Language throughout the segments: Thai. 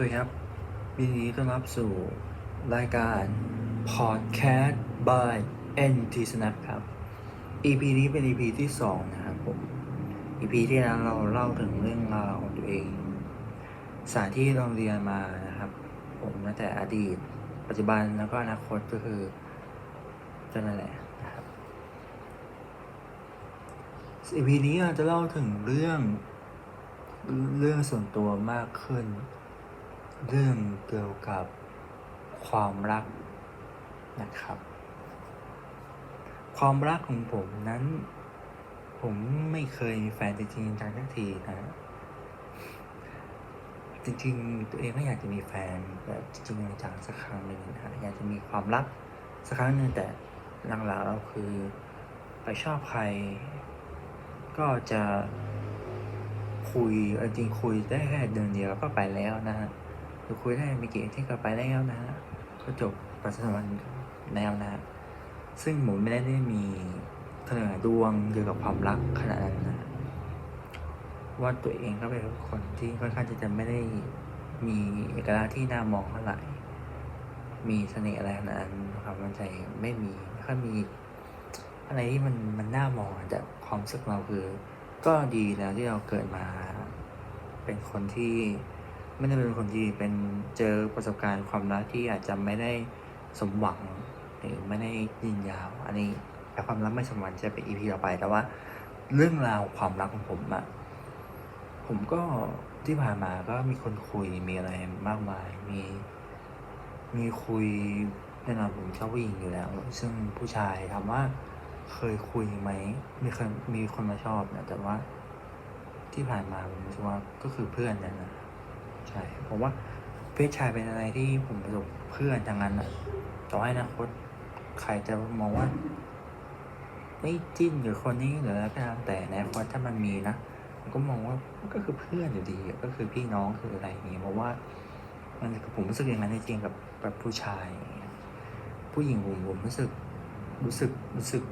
วัสดีครับยินดีต้อนรับสู่รายการ Podcast by NT Snap ครับ EP นี้เป็น EP ที่ 2 นะครับผม EP ที่แล้วเราเล่าถึงเรื่องราวของตัวเอง สานที่เราเรียนมานะครับ ผมตั้งแต่อดีต ปัจจุบันแล้วก็อนาคตก็คือจะนั่นแหละนะครับ EP นี้เราจะเล่าถึงเรื่องเรื่องส่วนตัวมากขึ้น เรื่องเกี่ยวกับความรักนะครับ ความรักของผมนั้น ผมไม่เคยมีแฟนจริงจังสักทีนะจริงๆ ตัวเองก็อยากจะมีแฟนแบบจริงจังสักครั้งหนึ่งนะอยากจะมีความรักสักครั้งหนึ่งแต่หลังๆเราคือไปชอบใคร ก็จะคุยจริงคุยได้แค่เดือนเดียวก็ไปแล้วนะฮะ หรือคุยได้ม่กี่อาที่ก็ไปแล้วนะฮะก็จบปัจจุบันแล้วนะฮะซึ่งผมไม่ได้ได้มีขนาดดวงเกี่ยวกับความรักขนาดนั้นนะว่าตัวเองก็เป็นคนที่ค่อนข้างจะไม่ได้มีเอกลักษณ์ที่น่ามองเท่าไหร่ มีเสน่ห์อะไรขนาดนั้นความมั่นใจไม่มีไม่ค่อยมีอะไรที่มันมันน่ามองแต่ความรู้สึกเราคือ ก็ดีแล้วที่เราเกิดมา เป็นคนที่ ไม่ได้เป็นคนที่เป็นเจอประสบการณ์ความรักที่อาจจะไม่ได้สมหวังหรือไม่ได้ยินยาว อันนี้แต่ความรักไม่สมหวังจะเป็นอีพีต่อไป แต่ว่าเรื่องราวความรักของผมอะผมก็ที่ผ่านมาก็มีคนคุยมีอะไรมากมาย มีมีคุยแน่นอนผมชอบผู้หญิงอยู่แล้ว ซึ่งผู้ชายถามว่าเคยคุยไหมมีเคยมีคนมาชอบนะแต่ว่าที่ผ่านมาผมรู้สึกว่าก็คือเพื่อนนั่นนะ ใช่ผมว่าเพศชายเป็นอะไรที่ผมประสบเพื่อนทางนั้นอะต่อให้อนาคตใครจะมองว่า ไม่จิ้นหรือคนนี้หรืออะไรก็ตามแต่ในอนาคตถ้ามันมีนะผมก็มองว่าก็คือเพื่อนอยู่ดีก็คือพี่น้องคืออะไรอย่างเงี้ยเพราะว่า มันผมรู้สึกอย่างนั้นจริงๆกับกับผู้ชายอย่างเงี้ยผู้หญิงผมผมรู้สึกรู้สึกรู้สึก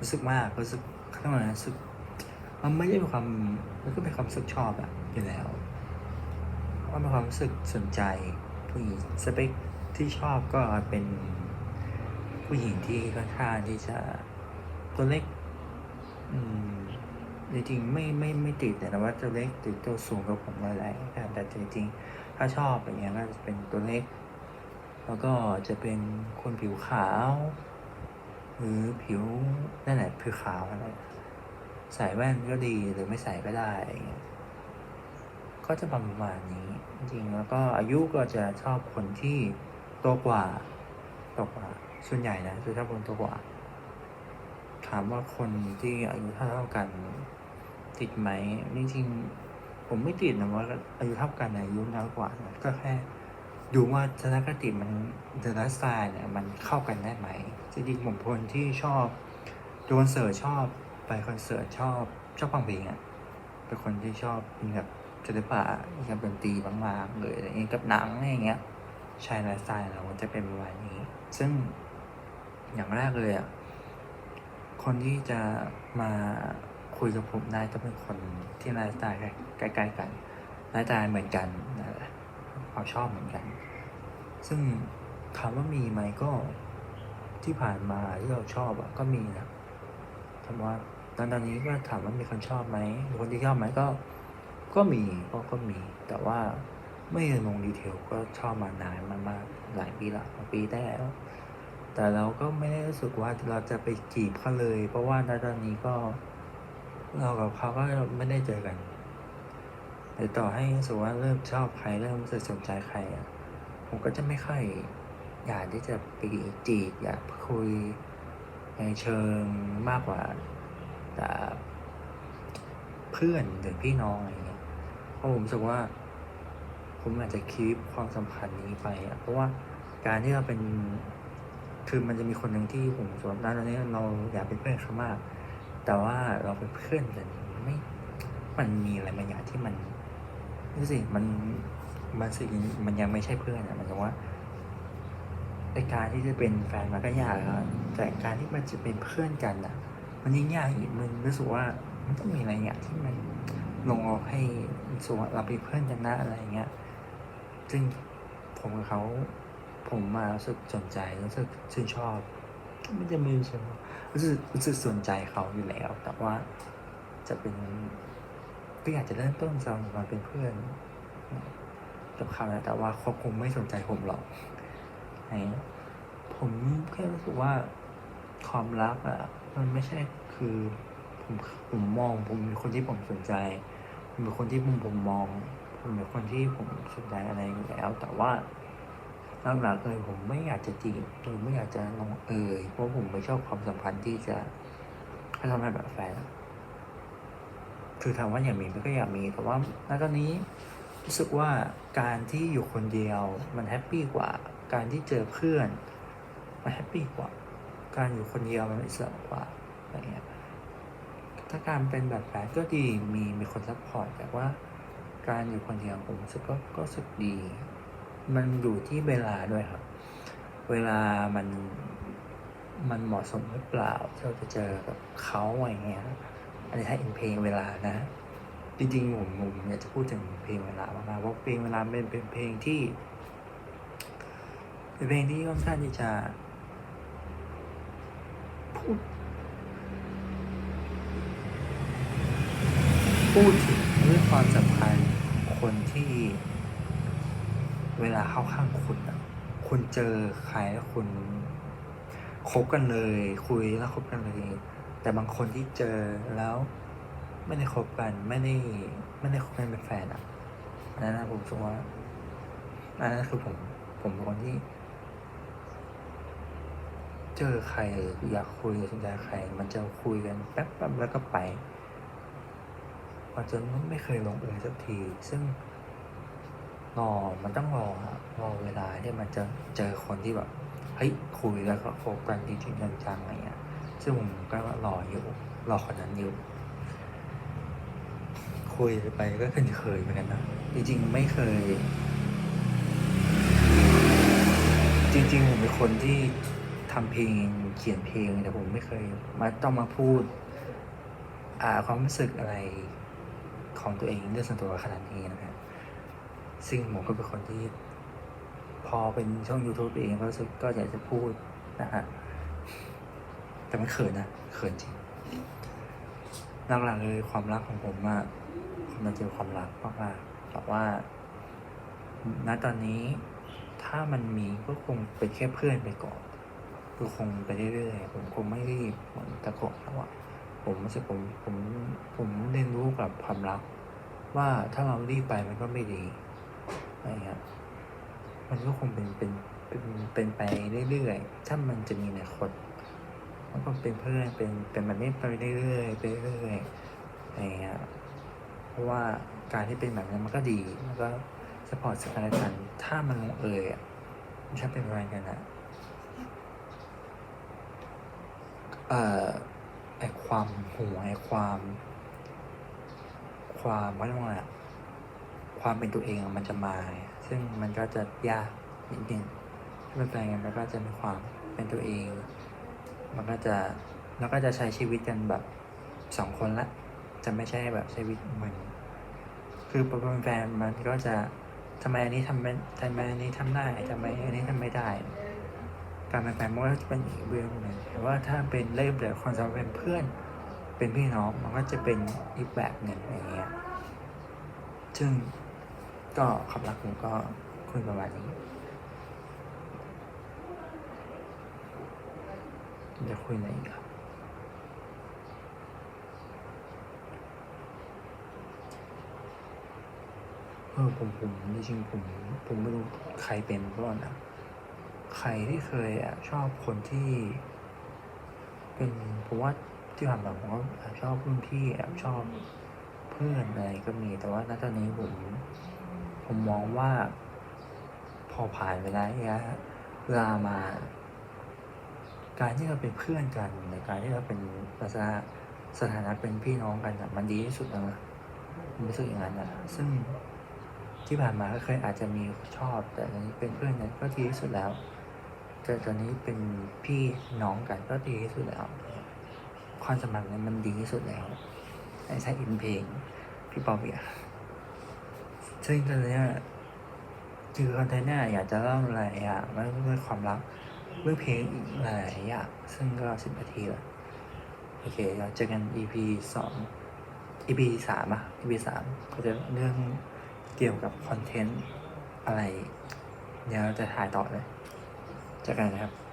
รู้สึกมากรู้สึกข้างในรู้สึกมันไม่ได้เป็นความมันก็เป็นความรู้สึกชอบอะอยู่แล้ว ว่าเป็นความรู้สึกสนใจผู้หญิงสเปคที่ชอบก็เป็นผู้หญิงที่ค่อนข้างที่จะตัวเล็กอืมจริงๆไม่ไม่ไม่ติดแต่ว่าตัวเล็กหรือตัวสูงกับผมอะไรแต่จริงๆถ้าชอบอย่างเงี้ยก็จะเป็นตัวเล็ก แล้วก็จะเป็นคนผิวขาว หรือผิวนั่นแหละผิวขาวอะไรใส่แว่นก็ดีหรือไม่ใส่ก็ได้อย่างเงี้ย ก็จะประมาณนี้ จริงแล้วก็อายุก็จะชอบคนที่โตกว่าโตกว่า ส่วนใหญ่นะคือชอบคนโตกว่า ถามว่าคนที่อายุเท่าเท่ากันติดไหมจริงๆผมไม่ติดนะว่าอายุเท่ากันอายุน้อยกว่านะก็แค่ดูว่าทัศนคติมันเดอะไลฟ์สไตล์เนี่ยมันเข้ากันได้ไหมจริงๆผมคนที่ชอบดูคอนเสิร์ตชอบไปคอนเสิร์ตชอบชอบฟังเพลงอะเป็นคนที่ชอบแบบ ศิลปะกับดนตรีบางๆเลยอะไรเงี้ยกับหนังอะไรเงี้ยใช่ไลฟ์สไตล์เราจะเป็นประมาณนี้ ซึ่งอย่างแรกเลยอะคนที่จะมาคุยกับผมได้ต้องเป็นคนที่ไลฟ์สไตล์ใกล้ๆกันไลฟ์สไตล์เหมือนกันนะความชอบเหมือนกัน ซึ่งถามว่ามีไหมก็ที่ผ่านมาที่เราชอบอะก็มีนะถามว่าตอนตอนนี้ก็ถามว่ามีคนชอบไหมหรือคนที่ชอบไหมก็ ก็มีก็ก็มี แต่ว่าไม่ได้ลงดีเทลก็ชอบมานานมากหลายปีละปีได้แล้ว แต่เราก็ไม่ได้รู้สึกว่าเราจะไปจีบเขาเลย เพราะว่าณตอนนี้ก็ เรากับเขาก็ไม่ได้เจอกันหรือต่อให้รู้สึกว่าเริ่มชอบใครเริ่มรู้สึกสนใจใครอะผมก็จะไม่ค่อยอยากที่จะไปจีบอยากคุยในเชิงมากกว่าแต่เพื่อนหรือพี่น้องอะไร เพราะผมรู้สึกว่า ผมอาจจะคีปความสัมพันธ์นี้ไปอะเพราะว่าการที่เราเป็นคือมันจะมีคนหนึ่งที่ผมส่วนด้านนี้เราอยากเป็นเพื่อนเขามาก แต่ว่าเราเป็นเพื่อนกันไม่มันมีอะไรบางอย่างที่มันนี่สิมันมันสิมันยังไม่ใช่เพื่อนอะมันจะว่าไอการที่จะเป็นแฟนมันก็ยากแล้วแต่การที่มันจะเป็นเพื่อนกันอะมันยิ่งยากอีกมันรู้สึกว่ามันต้องมีอะไรอย่างที่มัน ลงออกให้สว่าเราเป็นเพื่อนกันนะอะไรเงี้ย ซึ่งผมกับเขาผมมารู้สึกสนใจรู้สึกชื่นชอบไม่จะม่รู้สึกรู้สึกรู้สึกสนใจเขาอยู่แล้ว แต่ว่าจะเป็นก็อยากจะเริ่มต้นสำหรับมาเป็นเพื่อนกับเขานะแต่ว่าเขาคงไม่สนใจผมหรอกไอ้ผมแค่รู้สึกว่าความรักอะมันไม่ใช่คือผมผมมองผมเป็นคนที่ผมสนใจ ผมเป็นคนที่ผมผมมองผมเป็นคนที่ผมสนใจอะไรอยู่แล้ว แต่ว่าหลักๆเลยผมไม่อยากจะจีบหรือไม่อยากจะลงเอยเพราะผมไม่ชอบความสัมพันธ์ที่จะให้ทำให้แบบแฟนคือถามว่าอยากมีมันก็อยากมีแต่ว่าณตอนนี้รู้สึกว่าการที่อยู่คนเดียวมันแฮปปี้กว่า การที่เจอเพื่อนมันแฮปปี้กว่า การอยู่คนเดียวมันอิสระกว่าอะไรเงี้ย ถ้าการเป็นแบบแฟนก็ดีมีมีคนซัพพอร์ตแต่ว่าการอยู่คนเดียวผมรู้สึกก็ก็รู้สึกดี มันอยู่ที่เวลาด้วยครับ เวลามันมันเหมาะสมหรือเปล่าที่เราจะเจอกับเขาอะไรเงี้ยอันนี้ถ้าอินเพลงเวลานะ จริงๆผมผมอยากจะพูดถึงเพลงเวลามากๆเพราะเพลงเวลาเป็นเป็นเพลงที่เป็นเพลงที่ค่อนข้างที่จะพูด พูดถึงเรื่องความสัมพันธ์คนที่ เวลาเข้าข้างคุณอะคุณเจอใครแล้วคุณคบกันเลย คุยแล้วคบกันเลย แต่บางคนที่เจอแล้ว ไม่ได้คบกันไม่ได้ไม่ได้คบกันเป็นแฟนอะอันนั้นนะผมสว่าอันนั้นคือผม ผมเป็นคนที่ เจอใครอยากคุยสนใจใคร มันจะคุยกันแป๊บแป๊บแล้วก็ไป พอจนไม่เคยลงเอยสักที ซึ่งรอมันต้องรออะรอเวลาที่มันจะเจอคนที่แบบเฮ้ยคุยแล้วก็คบกันจริงๆจังๆอะไรเงี้ยซึ่งผมก็รออยู่รอคนนั้นอยู่คุยไปก็เคยเคยเหมือนกันนะจริงๆไม่เคย จริงๆผมเป็นคนที่ทำเพลงเขียนเพลงแต่ผมไม่เคยมาต้องมาพูด อ่าความรู้สึกอะไร ของตัวเองเรื่องส่วนตัวขนาดนี้นะครับซึ่งผมก็เป็นคนที่ พอเป็นช่อง YouTube เองก็รู้สึกก็อยากจะพูดนะฮะแต่มันเขินนะเขินจริงหลักๆเลยความรักของผมอะผมมาเจอความรักมากๆแต่ว่าณตอนนี้ถ้ามันมีก็คงเป็นแค่เพื่อนไปก่อนก็คงไปเรื่อยๆผมคงไม่รีบเหมือนแต่ก่อนแล้วอะ ผมรู้สึกผมผมผมเรียนรู้กับความรัก ว่าถ้าเรารีบไปมันก็ไม่ดีอะไรเงี้ยมันก็คงเป็นเป็นเป็นเป็นไปเรื่อยๆถ้ามันจะมีในคตมันก็เป็นเพื่อนเป็นเป็นแบบนี้ไปเรื่อยๆไปเรื่อยๆอะไรเงี้ยเพราะว่าการที่เป็นแบบนั้นมันก็ดีมันก็สปอร์ตสกันและกันถ้ามันลงเอยอะถ้าเป็นแฟนกันอะเอ่อ ไอความหัวไอความ ความว่าเรียกว่าอะไรอะความเป็นตัวเองอะมันจะมา ซึ่งมันก็จะยากนิดนึงถ้าเป็นแฟนกันมันก็จะมีความเป็นตัวเอง มันก็จะแล้วก็จะใช้ชีวิตกันแบบสองคนละ จะไม่ใช่แบบช้ชีวิตเหมือนคือพอเป็นแฟนมันก็จะทำไมอันนี้ทำไม่ทำไมอันนี้ทำได้ทำไมอันนี้ทำไม่ได้ การเป็นแฟนมันก็จะเป็นอีกเรื่องหนึ่งแต่ว่าถ้าเป็นเริ่มจากคนสำเป็นเพื่อน เป็นพี่น้องมันก็จะเป็นอีกแบบหนึ่งอย่างเงี้ยซึ่งก็ความรักผมก็คุยประมาณนี้จะคุยอะไรอีกครับเออผมผมจริงผมผมไม่รู้ใครเป็นเพราะว่านะ รที่เคยอชอบคนที่เป็นผมว่าที่ผ่านมาผมก็ชอบรุ่นพี่แอบชอบเพื่อนอะไรก็มีแต่ว่าณตอนนี้ผมผมมองว่า พอผ่านเวลาระยะเวลามา การที่เราเป็นเพื่อนกันในการที่เราเป็นลักษณะสถานะเป็นพี่น้องกันอะมันดีที่สุดแล้วนะผมรู้สึกอย่างนั้นนะซึ่งที่ผ่านมาก็เคยอาจจะมีชอบ แต่ตอนนี้เป็นเพื่อนกันก็ดีที่สุดแล้ว แต่ตอนนี้เป็นพี่น้องกันก็ดีที่สุดแล้ว ความสัมพันธ์นั้นมันดีที่สุดแล้วไอ้ใช่อินเพลงพี่ปอเบียซึ่งตอนนี้คือคอนเทนต์เนี่ยอยากจะเล่าหลายอย่างเรื่องเรื่องความรักเรื่องเพลงอีกหลายอย่างซึ่งก็สิบนาทีล้วโอเคเราเจอกัน EP สอง EP สามอะ EP สามก็จะเรื่องเกี่ยวกับคอนเทนต์อะไร เดี๋ยวเราจะถ่ายต่อเลย เจอกันนะครับ